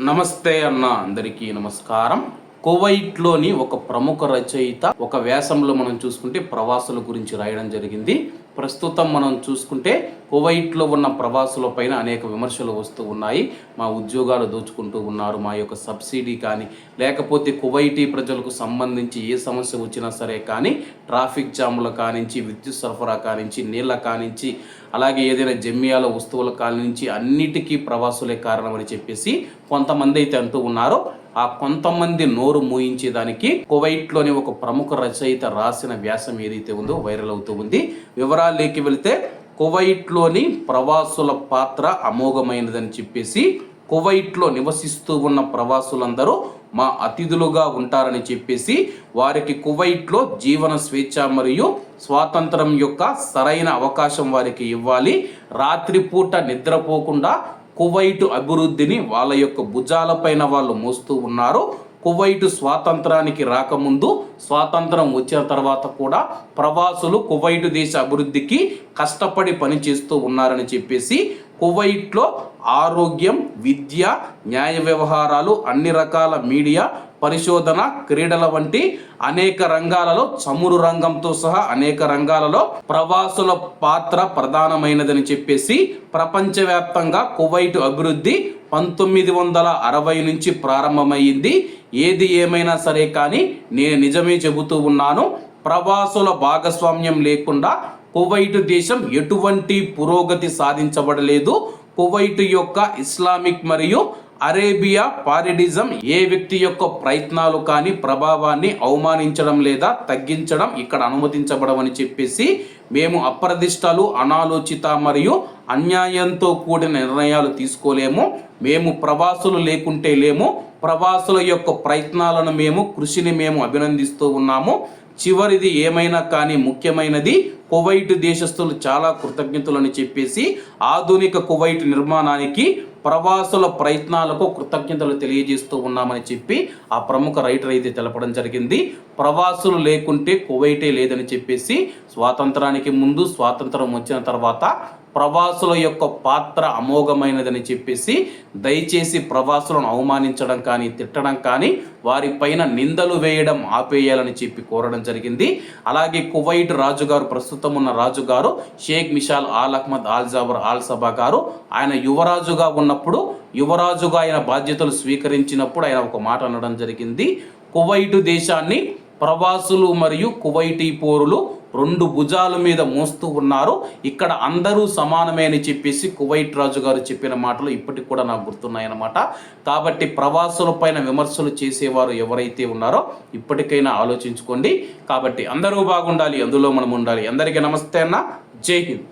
నమస్తే అన్న అందరికీ నమస్కారం. కువైట్లోని ఒక ప్రముఖ రచయిత ఒక వ్యాసంలో మనం చూసుకుంటే ప్రవాసుల గురించి రాయడం జరిగింది. ప్రస్తుతం మనం చూసుకుంటే కువైట్లో ఉన్న ప్రవాసుల పైన అనేక విమర్శలు వస్తూ ఉన్నాయి. మా ఉద్యోగాలు దోచుకుంటూ ఉన్నారు. మా యొక్క సబ్సిడీ కానీ లేకపోతే కువైటీ ప్రజలకు సంబంధించి ఏ సమస్య వచ్చినా సరే కానీ ట్రాఫిక్ జామ్ల కానించి విద్యుత్ సరఫరా కానించి నీళ్ళ కానించి అలాగే ఏదైనా జమ్యాల వస్తువుల కానించి అన్నిటికీ ప్రవాసులే కారణమని చెప్పేసి కొంతమంది అయితే అంటూ ఉన్నారో. ఆ కొంతమంది నోరు మూయించేదానికి కువైట్లోని ఒక ప్రముఖ రచయిత రాసిన వ్యాసం ఏదైతే ఉందో వైరల్ అవుతూ ఉంది. వివరాల్లోకి వెళితే కువైట్లోని ప్రవాసుల పాత్ర అమోఘమైనదని చెప్పేసి కువైట్లో నివసిస్తూ ఉన్న ప్రవాసులందరూ మా అతిథులుగా ఉంటారని చెప్పేసి వారికి కువైట్లో జీవన స్వేచ్ఛ మరియు స్వాతంత్రం యొక్క సరైన అవకాశం వారికి ఇవ్వాలి. రాత్రిపూట నిద్రపోకుండా కువైటు అభివృద్ధిని వాళ్ళ యొక్క భుజాలపైన వాళ్ళు మోస్తూ ఉన్నారు. కువైటు స్వాతంత్రానికి రాకముందు స్వాతంత్రం వచ్చిన తర్వాత కూడా ప్రవాసులు కువైటు దేశ అభివృద్ధికి కష్టపడి పనిచేస్తూ ఉన్నారని చెప్పేసి కువైట్లో ఆరోగ్యం విద్య న్యాయ వ్యవహారాలు అన్ని రకాల మీడియా పరిశోధన క్రీడల వంటి అనేక రంగాలలో చమురు రంగంతో సహా అనేక రంగాలలో ప్రవాసుల పాత్ర ప్రధానమైనదని చెప్పేసి ప్రపంచవ్యాప్తంగా కువైట్ అభివృద్ధి పంతొమ్మిది వందల అరవై నుంచి ప్రారంభమైంది. ఏది ఏమైనా సరే కానీ నేను నిజమే చెబుతూ ఉన్నాను. ప్రవాసుల భాగస్వామ్యం లేకుండా కువైట్ దేశం ఎటువంటి పురోగతి సాధించబడలేదు. కువైట్ యొక్క ఇస్లామిక్ మరియు అరేబియా పారిడిజం ఏ వ్యక్తి యొక్క ప్రయత్నాలు కానీ ప్రభావాన్ని అవమానించడం లేదా తగ్గించడం ఇక్కడ అనుమతించబడమని చెప్పేసి మేము అప్రదిష్టాలు అనాలోచిత మరియు అన్యాయంతో కూడిన నిర్ణయాలు తీసుకోలేము. మేము ప్రవాసులు లేకుంటే లేము. ప్రవాసుల యొక్క ప్రయత్నాలను మేము కృషిని మేము అభినందిస్తూ ఉన్నాము. చివరిది ఏమైనా కానీ ముఖ్యమైనది కువైట్ దేశస్తులు చాలా కృతజ్ఞతలని చెప్పేసి ఆధునిక కువైట్ నిర్మాణానికి ప్రవాసుల ప్రయత్నాలకు కృతజ్ఞతలు తెలియజేస్తూ ఉన్నామని చెప్పి ఆ ప్రముఖ రైటర్ అయితే తెలపడం జరిగింది. ప్రవాసులు లేకుంటే కువైటే లేదని చెప్పేసి స్వాతంత్రానికి ముందు స్వాతంత్రం వచ్చిన తర్వాత ప్రవాసుల యొక్క పాత్ర అమోఘమైనదని చెప్పేసి దయచేసి ప్రవాసులను అవమానించడం కానీ తిట్టడం కానీ వారిపైన నిందలు వేయడం ఆపేయాలని చెప్పి కోరడం జరిగింది. అలాగే కువైట్ రాజుగారు ప్రస్తుతం ఉన్న రాజుగారు Sheikh Mishal Al Ahmad Al Jaber Al Sabah గారు ఆయన యువరాజుగా ఉన్నప్పుడు యువరాజుగా ఆయన బాధ్యతలు స్వీకరించినప్పుడు ఆయన ఒక మాట అనడం జరిగింది. కువైటు దేశాన్ని ప్రవాసులు మరియు కువైటీ పోరులు రెండు భుజాల మీద మోస్తూ ఉన్నారు. ఇక్కడ అందరూ సమానమే అని చెప్పేసి కువైట్ రాజు గారు చెప్పిన మాటలు ఇప్పటికి కూడా నాకు గుర్తున్నాయన్నమాట. కాబట్టి ప్రవాసుల పైన విమర్శలు చేసేవారు ఎవరైతే ఉన్నారో ఇప్పటికైనా ఆలోచించుకోండి. కాబట్టి అందరూ బాగుండాలి అందులో మనం ఉండాలి. అందరికీ నమస్తే అన్న. జై హింద్.